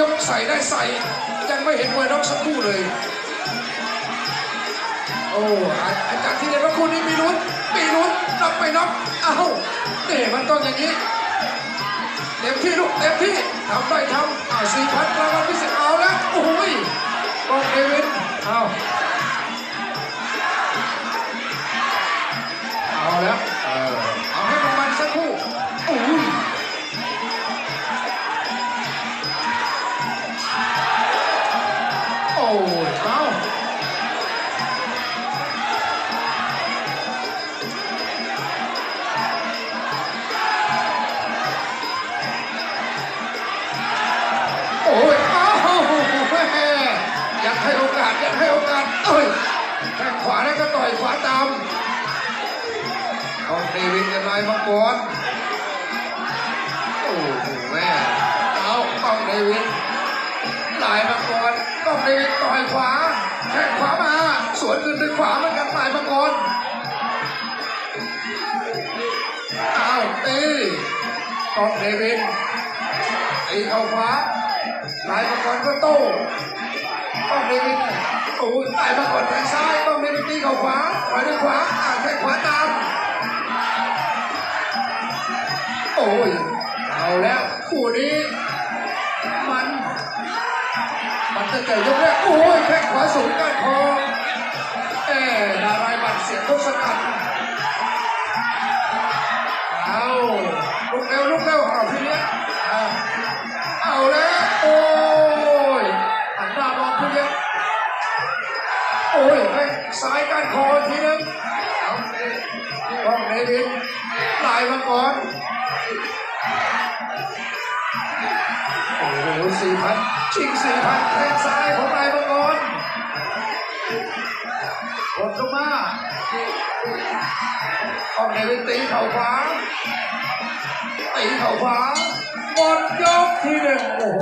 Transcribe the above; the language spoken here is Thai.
ยกใส่ได้ใส่ยังไม่เห็นมวยน็อกสักคู่เลย โอ้อาจารย์ที่เด็ดว่าคู่นี้มีลุ้นมีลุ้นน็อกไปน็อกเอ้าเนี่มันต้องอย่างนี้เต็มที่ลูกเต็มที่ทำได้ทำอ่าสี่พันรางวัลพิเศษเอาแล้วโอ้โห แข้งขวาแล้วก็ต่อยขวาตามกองเดวิดจะลายมังกรโอ้โหแม่เอากองเดวิดลายมังกรต้องเดวิดต่อยขวาแข้งขวามา สวนขึ้นด้วยขวาเหมือนกันลายมังกรอ้าตีต้องเดวิดตีเข้าขวาลายมังกรก็โต้ โอ้ยตายมาก่อนทางซ้ายต้องเดวิดตีเข้าขวาขวาด้วยขวาอ่าแข้งขวาตาม โอ้ย เอาแล้วคู่นี้ มัน มันจะเกิดยกแรกโอ้ยแข้งขวาส ซ้ายกานคอทีนึงเอาต้องเนวินลายมาก่อน โอ้โหสี่พันชิงสี่พันแทงซ้ายของนายมังกรกดลงมาออกในวินตีเข่าขวาตีเข่าขวาหมดยกที่หนึ่งโอ้โห